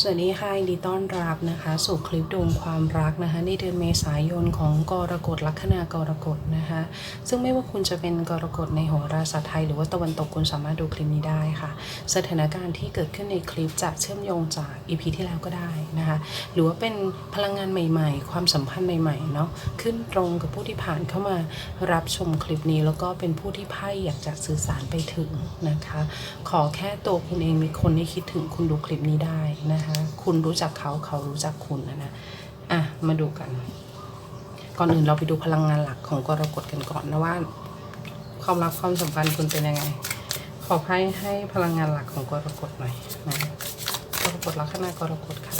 สวัสดีค่ะยินดีต้อนรับนะคะสู่คลิปดวงความรักนะคะในเดือนเมษายนของกรกฎลัคนากรกฎนะคะซึ่งไม่ว่าคุณจะเป็นกรกฎในโหราศาสตร์ไทย หรือว่าตะวันตกคุณสามารถดูคลิปนี้ได้ค่ะ สถานการณ์ที่เกิดขึ้นในคลิปจะเชื่อมโยงจากอีพีที่แล้วก็ได้นะคะหรือว่าเป็นพลังงานใหม่ๆ ความสัมพันธ์ใหม่ๆเนาะขึ้นตรงกับผู้ที่ผ่านเข้ามารับชมคลิปนี้ แล้วก็เป็นผู้ที่ไพ่อยากจะสื่อสารไปถึงนะคะขอแค่ตัวคุณเองมีคนที่คิดถึงคุณดูคลิปนี้ได้นะคะคุณรู้จักเขาเขารู้จักคุณนะนะอะมาดูกัน ก่อนอื่นเราไปดูพลังงานหลักของกรกฎกันก่อนนะว่าความรักความสัมพันธ์คุณเป็นยังไง ขอให้ให้พลังงานหลักของกรกฎหน่อยนะกรกฎลัคนากรกฎค่ะ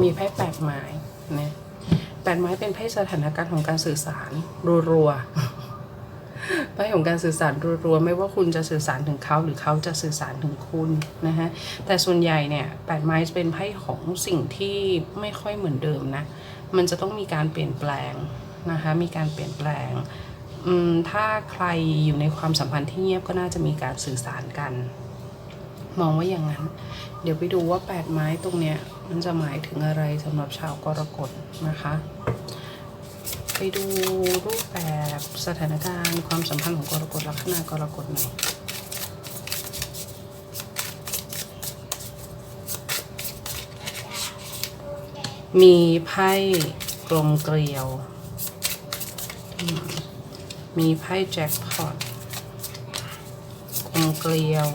มีไพ่แปดไม้นะ แปดไม้เป็นไพ่สถานการณ์ของการสื่อสารรัวๆไพ่ของการสื่อสารรัวๆไม่ว่าคุณจะสื่อสารถึงเขาหรือเขาจะสื่อสารถึงคุณนะฮะแต่ส่วนใหญ่เนี่ยแปดไม้เป็นไพ่ของสิ่งที่ไม่ค่อยเหมือนเดิมนะมันจะต้องมีการเปลี่ยนแปลงนะคะมีการเปลี่ยนแปลงถ้าใครอยู่ในความสัมพันธ์ที่เงียบก็น่าจะมีการสื่อสารกัน มองว่าอย่างนั้น เดี๋ยวไปดูว่าแปดไม้ตรงเนี้ยมันจะหมายถึงอะไรสำหรับชาวกรกฎนะคะ ไปดูรูปแบบสถานการณ์ความสัมพันธ์ของกรกฎลัคนากรกฎหน่อยมีไพ่กลมเกลียว มีไพ่แจ็คพอตกลมเกลียว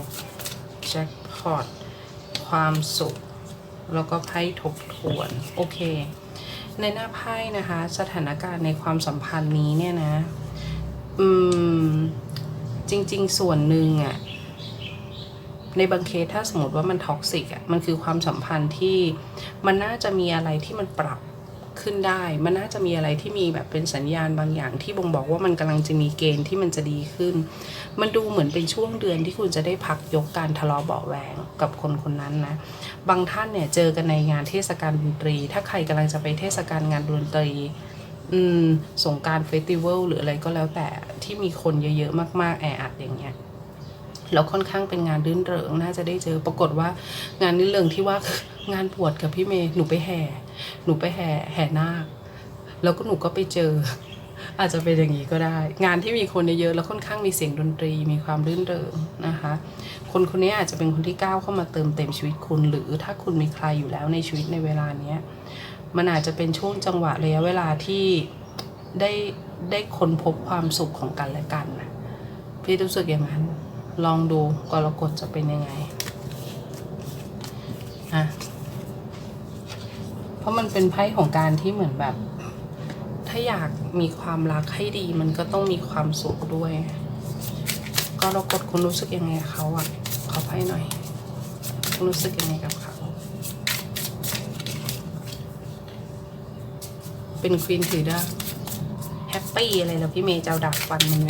แจ็คพอต ความสุข แล้วก็ไพ่ทบทวน โอเค ในหน้าไพ่นะคะ สถานการณ์ในความสัมพันธ์นี้เนี่ยนะ อืม จริง ๆ ส่วนหนึ่งอะในบางเคสถ้าสมมติว่ามันท็อกซิกอะมันคือความสัมพันธ์ที่มันน่าจะมีอะไรที่มันปรับ ขึ้นได้ มันน่าจะมีอะไรที่มีแบบเป็นสัญญาณบางอย่างที่บ่งบอกว่ามันกำลังจะมีเกณฑ์ที่มันจะดีขึ้น มันดูเหมือนเป็นช่วงเดือนที่คุณจะได้พักยกการทะเลาะเบาแหวงกับคนคนนั้นนะ บางท่านเนี่ยเจอกันในงานเทศกาลดนตรี ถ้าใครกำลังจะไปเทศกาลงานดนตรีอืมสงการเฟสติวัลหรืออะไรก็แล้วแต่ที่มีคนเยอะๆ มากๆ แออัดอย่างเงี้ยแล้วค่อนข้างเป็นงานรื่นเริงน่าจะได้เจอปรากฏว่างานรื่นเริงที่ว่างานบวชกับพี่เมย์หนูไปแห่ หนูไปแห่แห่นาค แล้วก็หนูก็ไปเจอ อาจจะเป็นอย่างนี้ก็ได้ งานที่มีคนเยอะๆแล้วค่อนข้างมีเสียงดนตรีมีความรื่นเริงนะคะ คนคนนี้อาจจะเป็นคนที่ก้าวเข้ามาเติมเต็มชีวิตคุณ หรือถ้าคุณมีใครอยู่แล้วในชีวิตในเวลาเนี้ยมันอาจจะเป็นช่วงจังหวะระยะเวลาที่ได้ได้ค้นพบความสุขของกันและกันนะพี่รู้สึกอย่างนั้น ลองดูกรกฎจะเป็นยังไงอะ ราะมันเป็นไพ่ของการที่เหมือนแบบ ถ้าอยากมีความรักให้ดี มันก็ต้องมีความสุขด้วยกรกฎคุณรู้สึกยังไงเขาอะขอไพ่หน่อย คุณรู้สึกยังไงกับเขาเป็นควีนถือดาบแฮปปี้อะไรแล้วพี่เมย์จะเอาดาบฟันมันไหม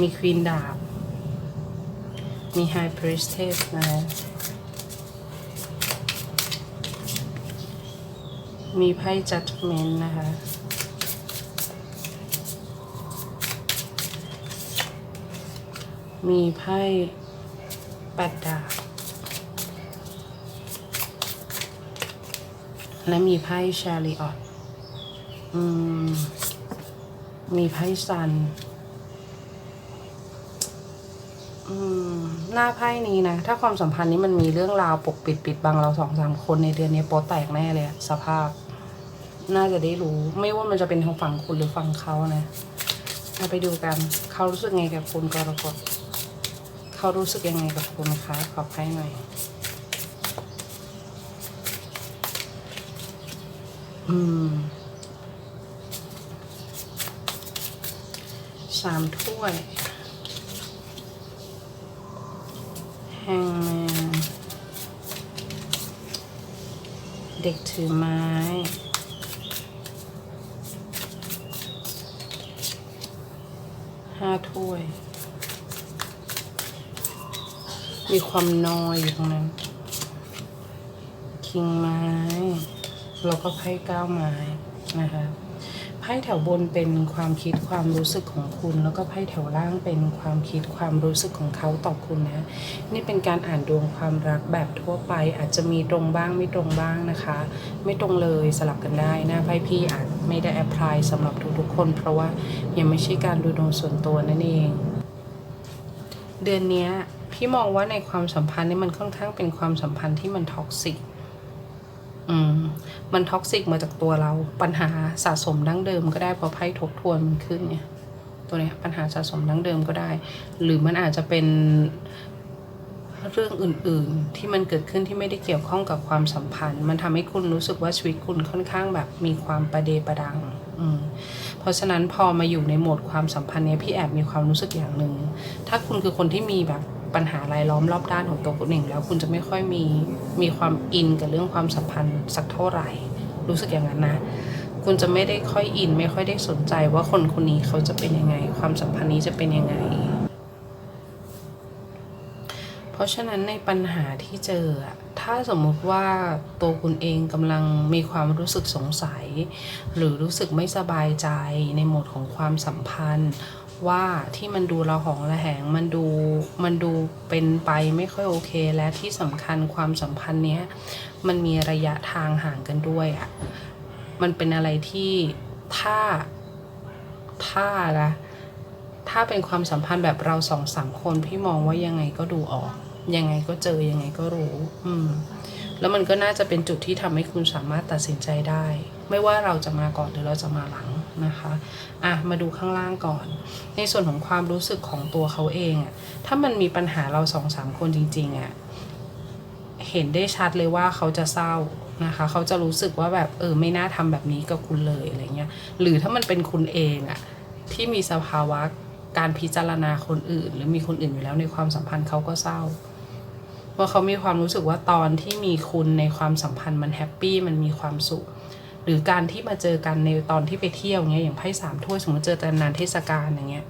มีควีนดาบ มีไฮพรีสเทสนะ มีไพ่จัดเมนนะคะ มีไพ่แปดดาบ และมีไพ่ชาริออตอืม มีไพ่ซัน อืม หน้าไพ่นี้นะ ถ้าความสัมพันธ์นี้มันมีเรื่องราวปกปิดปิดบังเราสองสามคนในเดือนนี้โป๊แตกแน่เลยสภาพ น่าจะได้รู้ ไม่ว่ามันจะเป็นทางฝั่งคุณหรือฝั่งเขานะมาไปดูกัน เขารู้สึกไงกับคุณกรกฎเขารู้สึกยังไงกับคุณคะขอไพ่หน่อยอืมสามถ้วยแฮงแมนเด็กถือไม้ ห้าถ้วย มีความนอยอยู่ตรงนั้น คิงไม้ แล้วก็ไพ่เก้าไม้นะคะ ไพ่แถวบนเป็นความคิดความรู้สึกของคุณ แล้วก็ไพ่แถวล่างเป็นความคิดความรู้สึกของเขาต่อคุณนะนี่เป็นการอ่านดวงความรักแบบทั่วไป อาจจะมีตรงบ้างไม่ตรงบ้างนะคะ ไม่ตรงเลยสลับกันได้นะไพ่พี่อาจไม่ได้แอพพลายสำหรับทุกๆคน เพราะว่ายังไม่ใช่การดูดวงส่วนตัวนั่นเอง เดือนนี้พี่มองว่าในความสัมพันธ์นี่มันค่อนข้างเป็นความสัมพันธ์ที่มันท็อกซิก อืมมันท็อกซิกมาจากตัวเราปัญหาสะสมดั้งเดิมก็ได้พราะไพ่ทบทวนมันขึ้นเนี่ย ตัวเนี้ยปัญหาสะสมดั้งเดิมก็ได้ หรือมันอาจจะเป็นเรื่องอื่นๆ ที่มันเกิดขึ้นที่ไม่ได้เกี่ยวข้องกับความสัมพันธ์ มันทำให้คุณรู้สึกว่าชีวิตคุณค่อนข้างแบบมีความประเดประดัง อืมเพราะฉะนั้นพอมาอยู่ในโหมดความสัมพันธ์เนี้ยพี่แอบมีความรู้สึกอย่างหนึ่งถ้าคุณคือคนที่มีแบบ ปัญหารายล้อมรอบด้านของตัวคุณเองแล้วคุณจะไม่ค่อยมีมีความอินกับเรื่องความสัมพันธ์สักเท่าไหร่ รู้สึกอย่างนั้นนะ คุณจะไม่ได้ค่อยอิน ไม่ค่อยได้สนใจว่าคนคนนี้เขาจะเป็นยังไง ความสัมพันธ์นี้จะเป็นยังไง เพราะฉะนั้นในปัญหาที่เจอ ถ้าสมมุติว่าตัวคุณเองกำลังมีความรู้สึกสงสัย หรือรู้สึกไม่สบายใจในโหมดของความสัมพันธ์ ว่าที่มันดูระหองระแหงมันดูมันดูเป็นไปไม่ค่อยโอเค และที่สำคัญความสัมพันธ์เนี้ยมันมีระยะทางห่างกันด้วยอะมันเป็นอะไรที่ถ้าถ้านะถ้าเป็นความสัมพันธ์แบบเราสองสามคนพี่มองว่ายังไงก็ดูออก ยังไงก็เจอยังไงก็รู้ อืม แล้วมันก็น่าจะเป็นจุดที่ทำให้คุณสามารถตัดสินใจได้ ไม่ว่าเราจะมาก่อนหรือเราจะมาหลัง นะคะอะมาดูข้างล่างก่อน ในส่วนของความรู้สึกของตัวเขาเองอะถ้ามันมีปัญหาเราสองสามคนจริงๆอะเห็นได้ชัดเลยว่าเขาจะเศร้านะคะเขาจะรู้สึกว่าแบบเออไม่น่าทำแบบนี้กับคุณเลยอะไรเงี้ยหรือถ้ามันเป็นคุณเองอะที่มีสภาวะการพิจารณาคนอื่น หรือมีคนอื่นอยู่แล้วในความสัมพันธ์เขาก็เศร้าเพราะเขามีความรู้สึกว่าตอนที่มีคุณในความสัมพันธ์มันแฮปปี้มันมีความสุข หรือการที่มาเจอกันในตอนที่ไปเที่ยวเงี้ยอย่างไพ่สามถ้วยสมมติเจอกันนานเทศกาลอย่างเงี้ย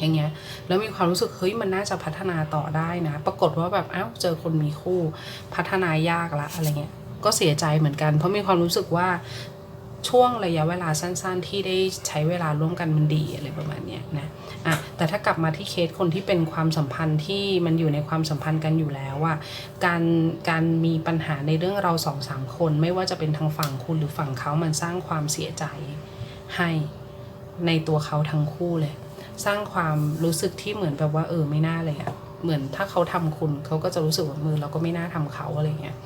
อย่างเงี้ยแล้วมีความรู้สึกเฮ้ยมันน่าจะพัฒนาต่อได้นะ ปรากฏว่าแบบอ้าวเจอคนมีคู่พัฒนายากละอะไรเงี้ยก็เสียใจเหมือนกัน เพราะมีความรู้สึกว่า ช่วงระยะเวลาสั้น ๆ ที่ได้ใช้เวลาร่วมกันมันดีอะไรประมาณเนี้ยนะอะแต่ถ้ากลับมาที่เคสคนที่เป็นความสัมพันธ์ที่มันอยู่ในความสัมพันธ์กันอยู่แล้วอะการการมีปัญหาในเรื่องเราสองสามคน ไม่ว่าจะเป็นทางฝั่งคุณหรือฝั่งเขามันสร้างความเสียใจให้ในตัวเขาทั้งคู่เลย สร้างความรู้สึกที่เหมือนแบบว่าเออไม่น่าเลยอะ เหมือนถ้าเขาทำคุณเขาก็จะรู้สึกว่ามือเราก็ไม่น่าทำเขาอะไรเงี้ย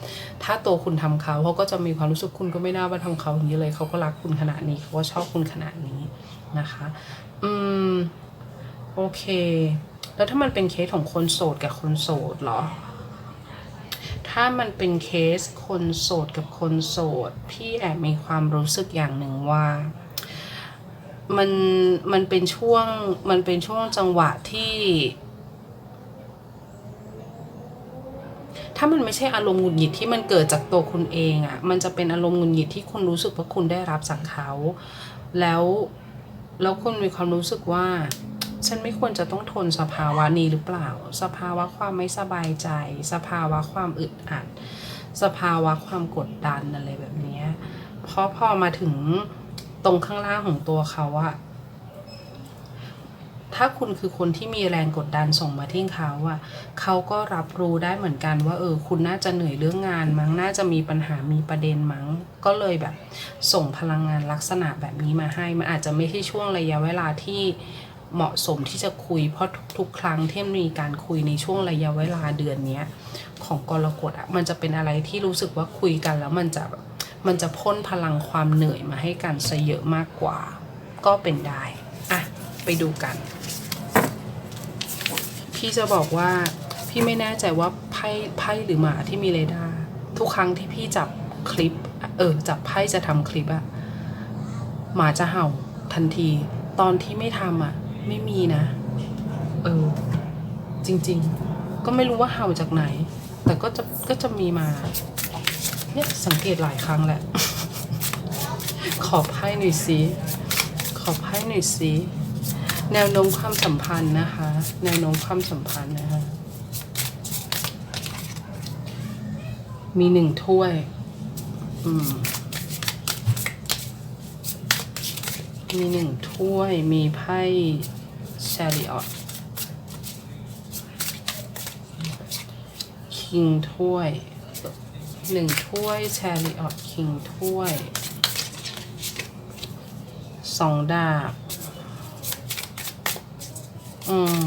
ถ้าตัวคุณทำเขาเขาก็จะมีความรู้สึกคุณก็ไม่น่ามาทำเขาอย่างนี้เลยเขาก็รักคุณขนาดนี้เขาก็ชอบคุณขนาดนี้นะคะ อืม โอเค แล้วถ้ามันเป็นเคสของคนโสดกับคนโสดเหรอ ถ้ามันเป็นเคสคนโสดกับคนโสด พี่แอบมีความรู้สึกอย่างหนึ่งว่ามันมันเป็นช่วงมันเป็นช่วงจังหวะที่ ถ้ามันไม่ใช่อารมณ์หงุดหงิดที่มันเกิดจากตัวคุณเองอะ่ะ มันจะเป็นอารมณ์หงุดหงิดที่คุณรู้สึกว่าคุณได้รับจากเขา แล้วแล้วคุณมีความรู้สึกว่า ฉันไม่ควรจะต้องทนสภาวะนี้หรือเปล่า สภาวะความไม่สบายใจ สภาวะความอึดอัด สภาวะความกดดันอะไรแบบนี้เพราะพอมาถึงตรงข้างล่างของตัวเขาอะ ถ้าคุณคือคนที่มีแรงกดดันส่งมาที่เขาอะเขาก็รับรู้ได้เหมือนกันว่าเออคุณน่าจะเหนื่อยเรื่องงานมั้งน่าจะมีปัญหามีประเด็นมั้ง ก็เลยแบบ ส่งพลังงานลักษณะแบบนี้มาให้มันอาจจะไม่ใช่ช่วงระยะเวลาที่เหมาะสมที่จะคุยเพราะทุกๆ ครั้งที่มีการคุยในช่วงระยะเวลาเดือนนี้ของกรกฎอะมันจะเป็นอะไรที่รู้สึกว่าคุยกันแล้วมันจะมันจะพ่นพลังความเหนื่อยมาให้กันซะเยอะมากกว่า ก็เป็นได้ ไปดูกัน พี่จะบอกว่าพี่ไม่แน่ใจว่าไพ่ไพ่หรือหมาที่มีเรดาร์ทุกครั้งที่พี่จับคลิป เออจับไพ่จะทำคลิปอะหมาจะเห่าทันที ตอนที่ไม่ทำอะไม่มีนะ เออ จริง ๆ ก็ไม่รู้ว่าเห่าจากไหน แต่ก็จะก็จะมีมา เนี่ยสังเกตหลายครั้งแหละ ขอไพ่หน่อยสิขอไพ่หน่อยสิ แนวโน้มความสัมพันธ์นะคะ แนวโน้มความสัมพันธ์นะคะ มีหนึ่งถ้วย อืม มีหนึ่งถ้วย มีไพ่ชาริออตคิงถ้วยหนึ่งถ้วยชาริออตคิงถ้วยสองดาบ อืม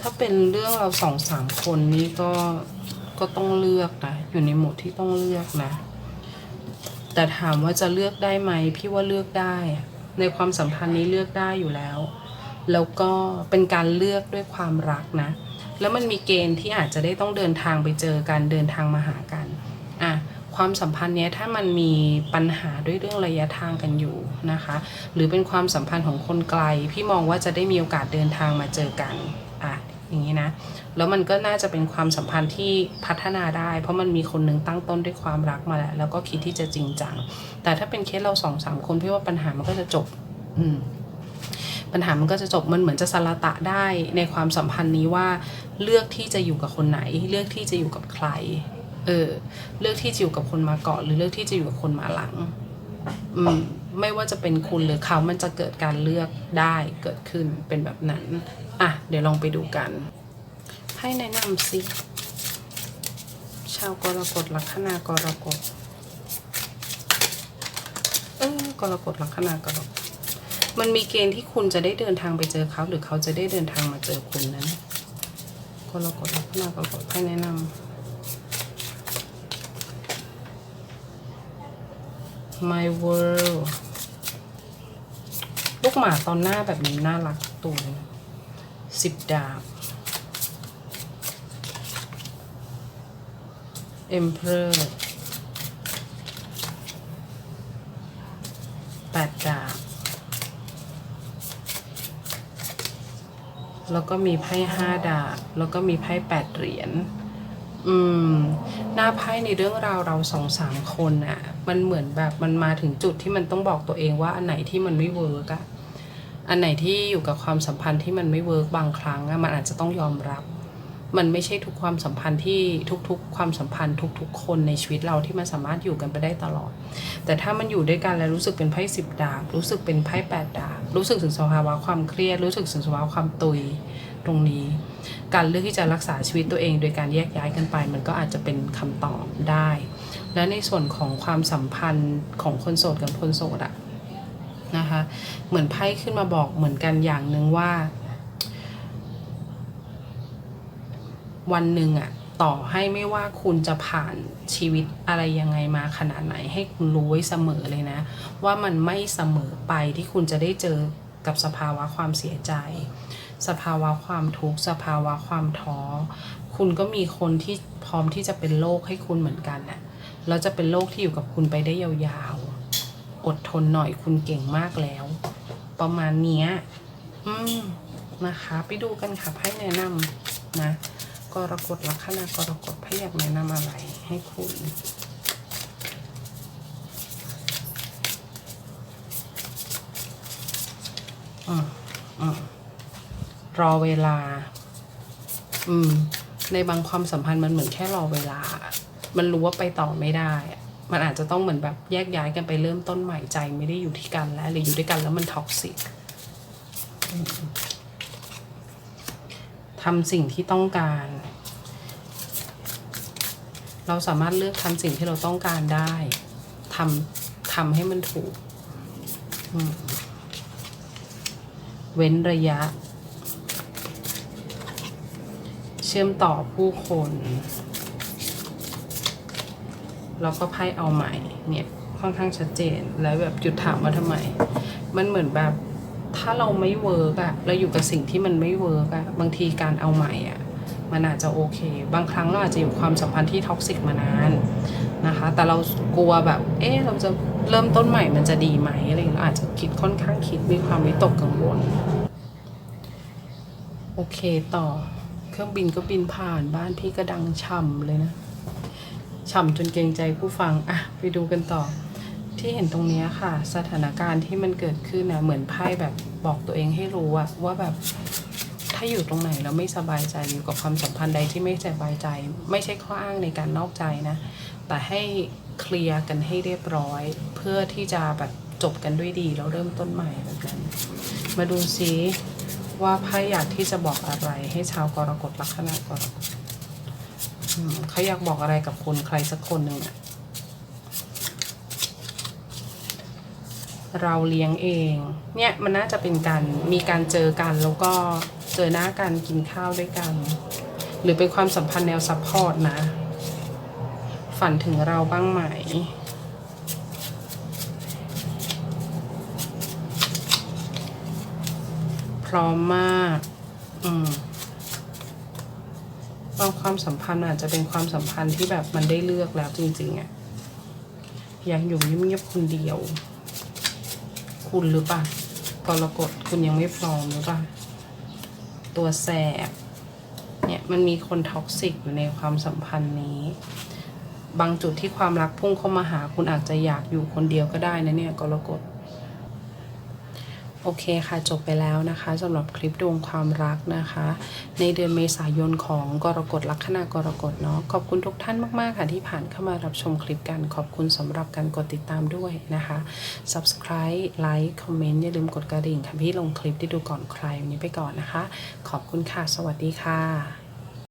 ถ้าเป็นเรื่องเราสองสามคนนี้ก็ก็ต้องเลือกนะอยู่ในหมวดที่ต้องเลือกนะ แต่ถามว่าจะเลือกได้ไหมพี่ว่าเลือกได้ ในความสัมพันธ์นี้เลือกได้อยู่แล้ว แล้วก็เป็นการเลือกด้วยความรักนะ แล้วมันมีเกณฑ์ที่อาจจะได้ต้องเดินทางไปเจอกันเดินทางมาหากัน ความสัมพันธ์เนี้ยถ้ามันมีปัญหาด้วยเรื่องระยะทางกันอยู่นะคะ หรือเป็นความสัมพันธ์ของคนไกล พี่มองว่าจะได้มีโอกาสเดินทางมาเจอกันอะอย่างนี้นะแล้วมันก็น่าจะเป็นความสัมพันธ์ที่พัฒนาได้ เพราะมันมีคนหนึ่งตั้งต้นด้วยความรักมาแล้วแล้วก็คิดที่จะจริงจัง แต่ถ้าเป็นเคสเราสองสามคนพี่ว่าปัญหามันก็จะจบ อืมปัญหามันก็จะจบมันเหมือนจะสละตะได้ในความสัมพันธ์นี้ว่า เลือกที่จะอยู่กับคนไหน เลือกที่จะอยู่กับใคร เออ เลือกที่จะอยู่กับคนมาก่อน หรือเลือกที่จะอยู่กับคนมาหลัง อืม ไม่ว่าจะเป็นคุณหรือเขามันจะเกิดการเลือกได้เกิดขึ้นเป็นแบบนั้น อะ เดี๋ยวลองไปดูกันให้แนะนำสิชาวกรกฎลัคนากรกฎเออกรกฎลัคนากรกฎมันมีเกณฑ์ที่คุณจะได้เดินทางไปเจอเขา หรือเขาจะได้เดินทางมาเจอคุณนั้นกรกฎลัคนากรกฎให้แนะนำ My World ลูกหมาตอนหน้าแบบนี้น่ารักตัวหนึ่งสิบดาบ Emperor แปดดาบ แล้วก็มีไพ่ห้าดาบ แล้วก็มีไพ่แปดเหรียญอืม หน้าไพ่ในเรื่องราวเราสองสามคนอะ มันเหมือนแบบมันมาถึงจุดที่มันต้องบอกตัวเองว่าอันไหนที่มันไม่เวิร์กอะอันไหนที่อยู่กับความสัมพันธ์ที่มันไม่เวิร์กบางครั้งอะมันอาจจะต้องยอมรับ มันไม่ใช่ทุกความสัมพันธ์ที่ทุกๆ ความสัมพันธ์ทุก ๆ คนในชีวิตเราที่มันสามารถอยู่กันไปได้ตลอด แต่ถ้ามันอยู่ด้วยกันแล้วรู้สึกเป็นไพ่สิบดาบรู้สึกเป็นไพ่แปดดาบรู้สึกถึงสภาวะความเครียด รู้สึกถึงสภาวะความตุยตรงนี้ การเลือกที่จะรักษาชีวิตตัวเอง โดยการแยกย้ายกันไป มันก็อาจจะเป็นคำตอบได้ และในส่วนของความสัมพันธ์ของคนโสดกับคนโสดอะนะคะ เหมือนไพ่ขึ้นมาบอกเหมือนกันอย่างหนึ่งว่า วันหนึ่งอะต่อให้ไม่ว่าคุณจะผ่านชีวิตอะไรยังไงมาขนาดไหน ให้คุณรู้ไว้เสมอเลยนะ ว่ามันไม่เสมอไปที่คุณจะได้เจอกับสภาวะความเสียใจ สภาวะความทุกข์ สภาวะความท้อ คุณก็มีคนที่พร้อมที่จะเป็นโลกให้คุณเหมือนกันน่ะ แล้วจะเป็นโลกที่อยู่กับคุณไปได้ยาวๆ อดทนหน่อยคุณเก่งมากแล้ว ประมาณเนี้ย อืม นะคะ ไปดูกันค่ะไพ่แนะนำนะกรกฎลัคนากรกฎไพ่อยากแนะนำอะไรให้คุณรอเวลา อืม ในบางความสัมพันธ์มันเหมือนแค่รอเวลา มันรู้ว่าไปต่อไม่ได้อะมันอาจจะต้องเหมือนแบบแยกย้ายกันไปเริ่มต้นใหม่ใจไม่ได้อยู่ที่กันแล้ว หรืออยู่ด้วยกันแล้วมันท็อกซิกทำสิ่งที่ต้องการ เราสามารถเลือกทำสิ่งที่เราต้องการได้ทำทำให้มันถูก เว้นระยะ เชื่อมต่อผู้คน แล้วก็ไพ่เอาใหม่เนี่ยค่อนข้างชัดเจนแล้วแบบจุดถามว่าทำไม มันเหมือนแบบถ้าเราไม่เวิร์กอะเราอยู่กับสิ่งที่มันไม่เวิร์กอะบางทีการเอาใหม่อะมันอาจจะโอเค บางครั้งเราอาจจะอยู่ความสัมพันธ์ที่ท็อกซิกมานานนะคะ แต่เรากลัวแบบ เอ๊ะเราจะเริ่มต้นใหม่มันจะดีไหมอะไรเงี้ยเราอาจจะคิดค่อนข้างคิดมีความวิตกกังวล โอเคต่อ เครื่องบินก็บินผ่านบ้านพี่ก็ดังช่ำเลยนะ ฉ่ำจนเกรงใจผู้ฟังอะไปดูกันต่อ ที่เห็นตรงนี้ค่ะ สถานการณ์ที่มันเกิดขึ้นนะเหมือนไพ่แบบบอกตัวเองให้รู้อะว่าแบบถ้าอยู่ตรงไหนแล้วไม่สบายใจอยู่กับความสัมพันธ์ใดที่ไม่สบายใจ ไม่ใช่ข้ออ้างในการนอกใจนะ แต่ให้เคลียร์กันให้เรียบร้อย เพื่อที่จะแบบจบกันด้วยดีแล้วเริ่มต้นใหม่แบบนั้นมาดูซิว่าไพ่อยากที่จะบอกอะไรให้ชาวกรกฎลัคนากรกฎอืม เขาอยากบอกอะไรกับคุณใครสักคนหนึ่งอะเราเลี้ยงเอง เนี่ยมันน่าจะเป็นการมีการเจอกันแล้วก็เจอหน้ากันกินข้าวด้วยกัน หรือเป็นความสัมพันธ์แนวซัพพอร์ตนะ ฝันถึงเราบ้างไหมพร้อมมาก อืม บางความสัมพันธ์อาจจะเป็นความสัมพันธ์ที่แบบมันได้เลือกแล้วจริงๆอะยากอยู่เงียบๆคนเดียว คุณหรือเปล่ากรกฎคุณยังไม่พร้อมหรือเปล่าตัวแสบเนี่ยมันมีคนท็อกซิกอยู่ในความสัมพันธ์นี้ บางจุดที่ความรักพุ่งเข้ามาหาคุณอาจจะอยากอยู่คนเดียวก็ได้นะเนี่ยกรกฎ โอเคค่ะจบไปแล้วนะคะสำหรับคลิปดวงความรักนะคะ ในเดือนเมษายนของกรกฎลัคนากรกฎเนาะขอบคุณทุกท่านมาก ๆ ค่ะที่ผ่านเข้ามารับชมคลิปกัน ขอบคุณสำหรับการกดติดตามด้วยนะคะ subscribe like comment อย่าลืมกดกระดิ่งค่ะพี่ลงคลิปที่ดูก่อนใครวันนี้ไปก่อนนะคะ ขอบคุณค่ะ สวัสดีค่ะ